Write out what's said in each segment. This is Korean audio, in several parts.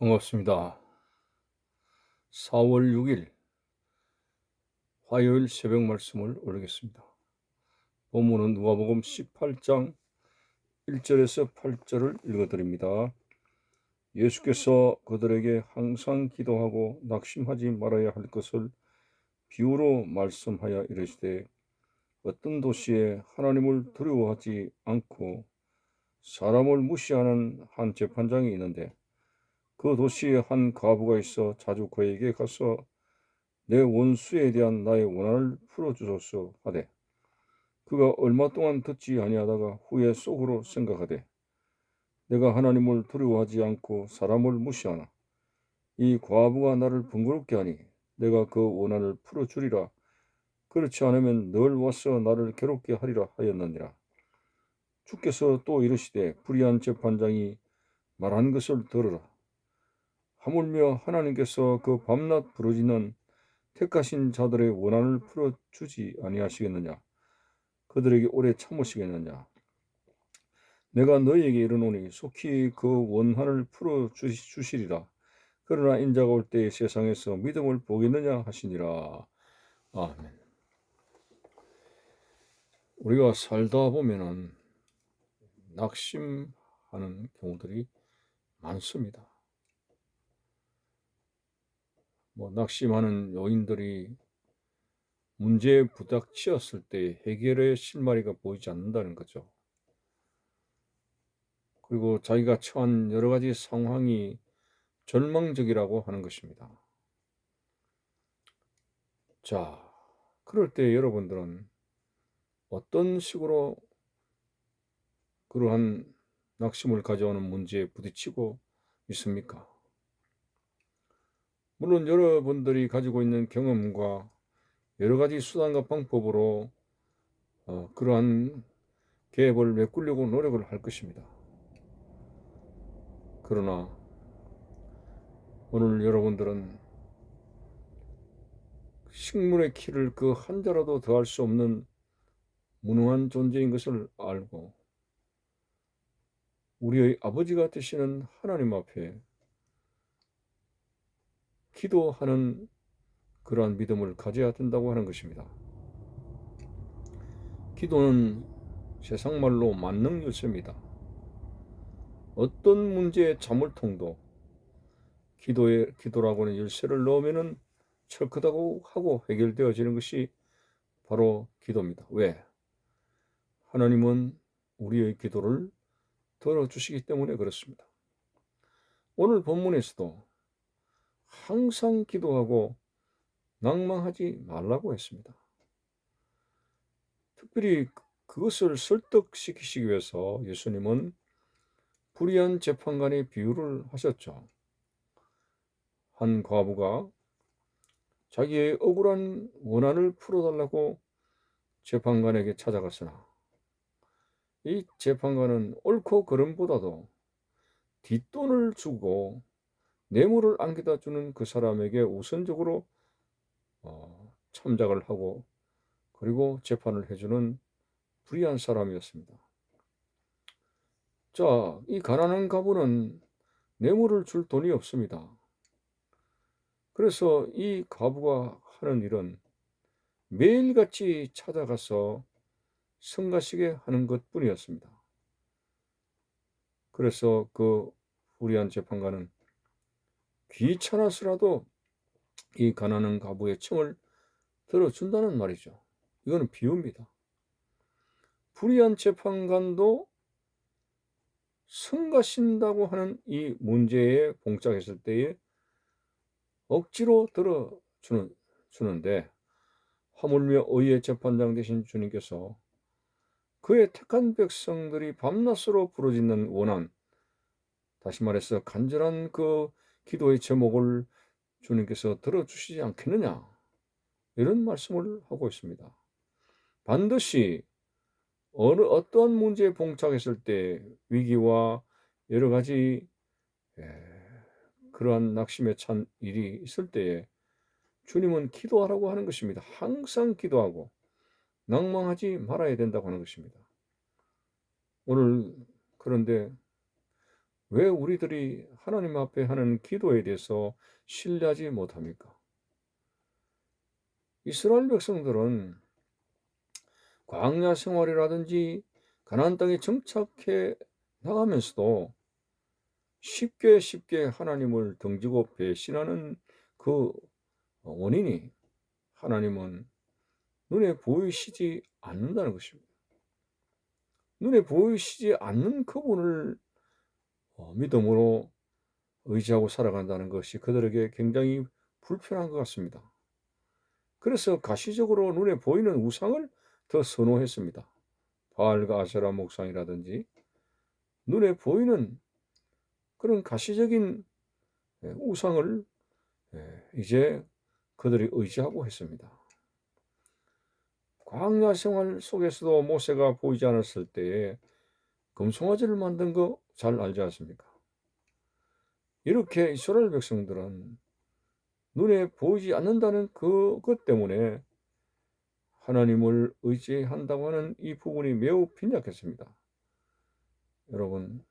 반갑습니다. 4월 6일 화요일 새벽 말씀을 올리겠습니다. 본문은 누가복음 18장 1절에서 8절을 읽어드립니다. 예수께서 그들에게 항상 기도하고 낙심하지 말아야 할 것을 비유로 말씀하여 이르시되 어떤 도시에 하나님을 두려워하지 않고 사람을 무시하는 한 재판장이 있는데 그 도시에 한 과부가 있어 자주 그에게 가서 내 원수에 대한 나의 원한을 풀어주소서 하되 그가 얼마 동안 듣지 아니하다가 후에 속으로 생각하되 내가 하나님을 두려워하지 않고 사람을 무시하나 이 과부가 나를 번거롭게 하니 내가 그 원한을 풀어주리라. 그렇지 않으면 늘 와서 나를 괴롭게 하리라 하였느니라. 주께서 또 이르시되 불의한 재판장이 말한 것을 들으라 하물며 하나님께서 그 밤낮 부르짖는 택하신 자들의 원한을 풀어주지 아니하시겠느냐? 그들에게 오래 참으시겠느냐? 내가 너희에게 이르노니 속히 그 원한을 풀어주시리라. 그러나 인자가 올 때에 세상에서 믿음을 보겠느냐 하시니라. 아멘. 우리가 살다 보면은 낙심하는 경우들이 많습니다. 뭐 낙심하는 요인들이 문제에 부닥치었을 때 해결의 실마리가 보이지 않는다는 거죠. 그리고 자기가 처한 여러 가지 상황이 절망적이라고 하는 것입니다. 자, 그럴 때 여러분들은 어떤 식으로 그러한 낙심을 가져오는 문제에 부딪히고 있습니까? 물론 여러분들이 가지고 있는 경험과 여러 가지 수단과 방법으로 어, 그러한 계획을 메꾸려고 노력을 할 것입니다. 그러나 오늘 여러분들은 식물의 키를 그 한 자라도 더할 수 없는 무능한 존재인 것을 알고 우리의 아버지가 되시는 하나님 앞에 기도하는 그러한 믿음을 가져야 된다고 하는 것입니다. 기도는 세상 말로 만능 열쇠입니다. 어떤 문제의 자물통도 기도에 기도라고 하는 열쇠를 넣으면은 철크다고 하고 해결되어지는 것이 바로 기도입니다. 왜? 하나님은 우리의 기도를 들어주시기 때문에 그렇습니다. 오늘 본문에서도 항상 기도하고 낭망하지 말라고 했습니다. 특별히 그것을 설득시키시기 위해서 예수님은 불의한 재판관의 비유를 하셨죠. 한 과부가 자기의 억울한 원한을 풀어달라고 재판관에게 찾아갔으나 이 재판관은 옳고 그름보다도 뒷돈을 주고 뇌물을 안겨다 주는 그 사람에게 우선적으로 어, 참작을 하고 그리고 재판을 해주는 불의한 사람이었습니다. 자, 이 가난한 가부는 뇌물을 줄 돈이 없습니다. 그래서 이 가부가 하는 일은 매일같이 찾아가서 성가시게 하는 것 뿐이었습니다. 그래서 그 불의한 재판관은 귀찮아서라도 이 가난한 가부의 청을 들어준다는 말이죠. 이거는 비유입니다. 불의한 재판관도 성가신다고 하는 이 문제에 봉착했을 때에 억지로 들어주는 주는데 하물며 의의 재판장 되신 주님께서 그의 택한 백성들이 밤낮으로 부르짖는 원한 다시 말해서 간절한 그 기도의 제목을 주님께서 들어주시지 않겠느냐 이런 말씀을 하고 있습니다. 반드시 어느 어떠한 문제에 봉착했을 때 위기와 여러 가지 그러한 낙심에 찬 일이 있을 때에 주님은 기도하라고 하는 것입니다. 항상 기도하고 낭망하지 말아야 된다고 하는 것입니다. 오늘 그런데 왜 우리들이 하나님 앞에 하는 기도에 대해서 신뢰하지 못합니까? 이스라엘 백성들은 광야 생활이라든지 가나안 땅에 정착해 나가면서도 쉽게 쉽게 하나님을 등지고 배신하는 그 원인이 하나님은 눈에 보이시지 않는다는 것입니다. 눈에 보이시지 않는 그분을 어, 믿음으로 의지하고 살아간다는 것이 그들에게 굉장히 불편한 것 같습니다. 그래서 가시적으로 눈에 보이는 우상을 더 선호했습니다. 바알과 아세라 목상이라든지 눈에 보이는 그런 가시적인 예, 우상을 예, 이제 그들이 의지하고 했습니다. 광야 생활 속에서도 모세가 보이지 않았을 때에 금송아지를 만든 거 잘 알지 않습니까? 이렇게 이스라엘 백성들은 눈에 보이지 않는다는 그것 때문에 하나님을 의지한다고 하는 이 부분이 매우 빈약했습니다. 여러분,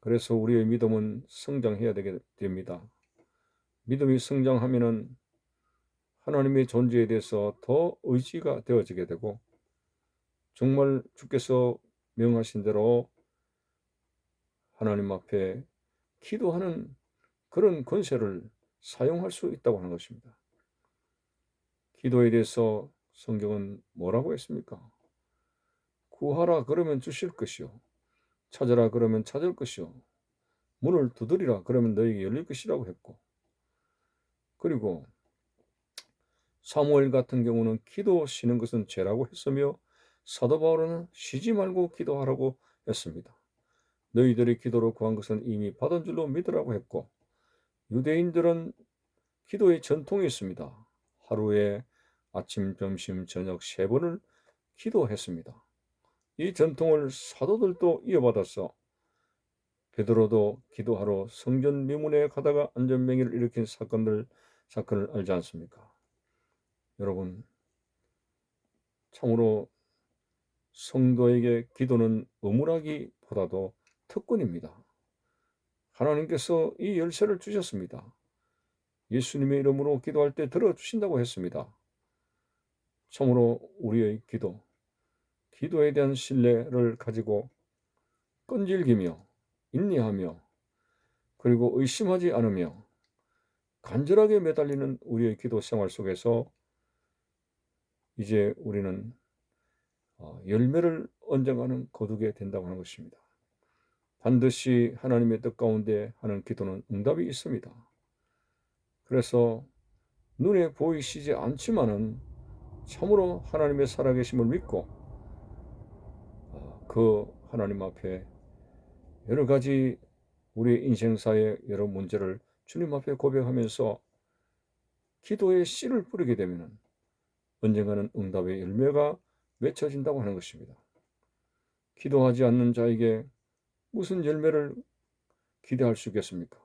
그래서 우리의 믿음은 성장해야 되게 됩니다. 믿음이 성장하면은 하나님의 존재에 대해서 더 의지가 되어지게 되고 정말 주께서 명하신 대로 하나님 앞에 기도하는 그런 권세를 사용할 수 있다고 하는 것입니다. 기도에 대해서 성경은 뭐라고 했습니까? 구하라 그러면 주실 것이요. 찾으라 그러면 찾을 것이요. 문을 두드리라 그러면 너에게 열릴 것이라고 했고 그리고 사무엘 같은 경우는 기도 쉬는 것은 죄라고 했으며 사도 바울은 쉬지 말고 기도하라고 했습니다. 너희들이 기도로 구한 것은 이미 받은 줄로 믿으라고 했고 유대인들은 기도의 전통이 있습니다. 하루에 아침, 점심, 저녁 세 번을 기도했습니다. 이 전통을 사도들도 이어받았어. 베드로도 기도하러 성전 미문에 가다가 안전명의를 일으킨 사건들 사건을 알지 않습니까? 여러분, 참으로 성도에게 기도는 의무라기보다도 특권입니다. 하나님께서 이 열쇠를 주셨습니다. 예수님의 이름으로 기도할 때 들어주신다고 했습니다. 참으로 우리의 기도, 기도에 대한 신뢰를 가지고 끈질기며 인내하며 그리고 의심하지 않으며 간절하게 매달리는 우리의 기도 생활 속에서 이제 우리는 어, 열매를 언젠가는 거두게 된다고 하는 것입니다. 반드시 하나님의 뜻 가운데 하는 기도는 응답이 있습니다. 그래서 눈에 보이시지 않지만은 참으로 하나님의 살아계심을 믿고 어, 그 하나님 앞에 여러 가지 우리 인생사의 여러 문제를 주님 앞에 고백하면서 기도의 씨를 뿌리게 되면 언젠가는 응답의 열매가 맺혀진다고 하는 것입니다. 기도하지 않는 자에게 무슨 열매를 기대할 수 있겠습니까?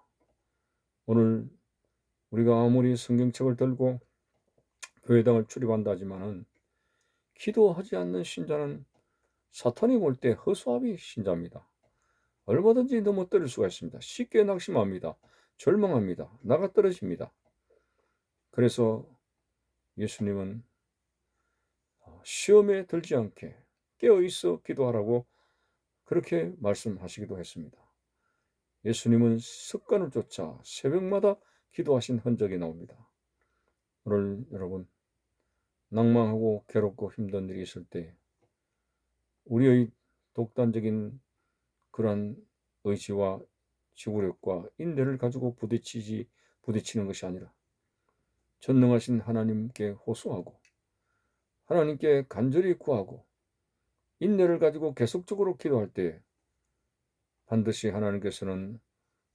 오늘 우리가 아무리 성경책을 들고 교회당을 출입한다 하지만은 기도하지 않는 신자는 사탄이 볼 때 허수아비 신자입니다. 얼마든지 넘어뜨릴 수가 있습니다. 쉽게 낙심합니다. 절망합니다. 나가 떨어집니다. 그래서 예수님은 시험에 들지 않게 깨어 있어 기도하라고 그렇게 말씀하시기도 했습니다. 예수님은 습관을 쫓아 새벽마다 기도하신 흔적이 나옵니다. 오늘 여러분 낭망하고 괴롭고 힘든 일이 있을 때 우리의 독단적인 그런 의지와 지구력과 인내를 가지고 부딪히지 부딪히는 것이 아니라 전능하신 하나님께 호소하고 하나님께 간절히 구하고 인내를 가지고 계속적으로 기도할 때 반드시 하나님께서는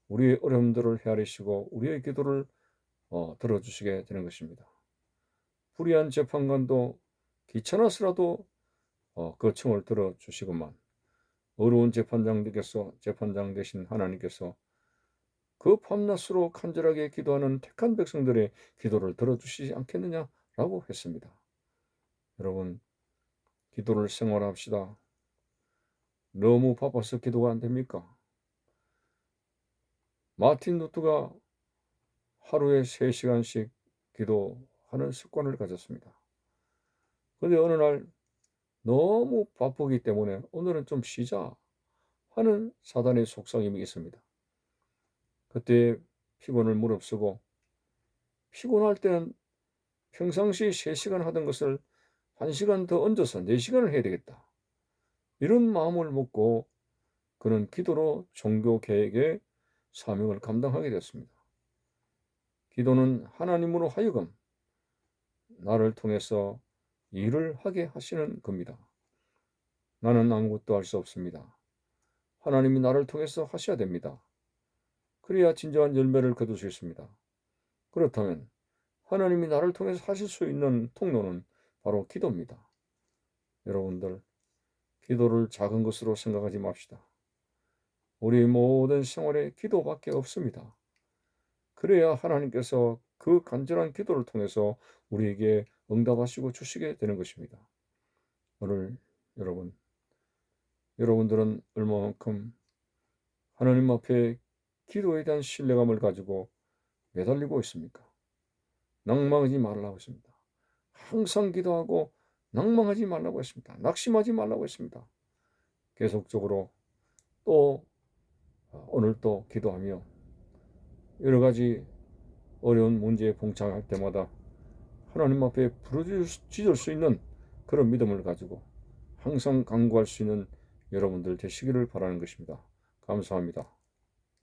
우리의 어려움들을 헤아리시고 우리의 기도를 어, 들어주시게 되는 것입니다. 불의한 재판관도 귀찮아서라도 어, 그 청을 들어주시고만 어려운 재판장님께서 재판장 되신 하나님께서 그 밤낮으로 간절하게 기도하는 택한 백성들의 기도를 들어주시지 않겠느냐라고 했습니다. 여러분, 기도를 생활합시다. 너무 바빠서 기도가 안 됩니까? 마틴 루트가 하루에 3시간씩 기도하는 습관을 가졌습니다. 근데 어느 날 너무 바쁘기 때문에 오늘은 좀 쉬자 하는 사단의 속삭임이 있습니다. 그때 피곤을 무릅쓰고 피곤할 때는 평상시 3시간 하던 것을 1시간 더 얹어서 4시간을 해야 되겠다. 이런 마음을 먹고 그는 기도로 종교 계획의 사명을 감당하게 됐습니다. 기도는 하나님으로 하여금 나를 통해서 일을 하게 하시는 겁니다. 나는 아무것도 할 수 없습니다. 하나님이 나를 통해서 하셔야 됩니다. 그래야 진정한 열매를 거둘 수 있습니다. 그렇다면 하나님이 나를 통해서 하실 수 있는 통로는 바로 기도입니다. 여러분들, 기도를 작은 것으로 생각하지 맙시다. 우리 모든 생활에 기도밖에 없습니다. 그래야 하나님께서 그 간절한 기도를 통해서 우리에게 응답하시고 주시게 되는 것입니다. 오늘 여러분, 여러분들은 얼마만큼 하나님 앞에 기도에 대한 신뢰감을 가지고 매달리고 있습니까? 낭망하지 말라고 했습니다. 항상 기도하고 낭망하지 말라고 했습니다. 낙심하지 말라고 했습니다. 계속적으로 또 오늘 또 기도하며 여러 가지 어려운 문제에 봉착할 때마다 하나님 앞에 부르짖을 수 있는 그런 믿음을 가지고 항상 강구할 수 있는 여러분들 되시기를 바라는 것입니다. 감사합니다.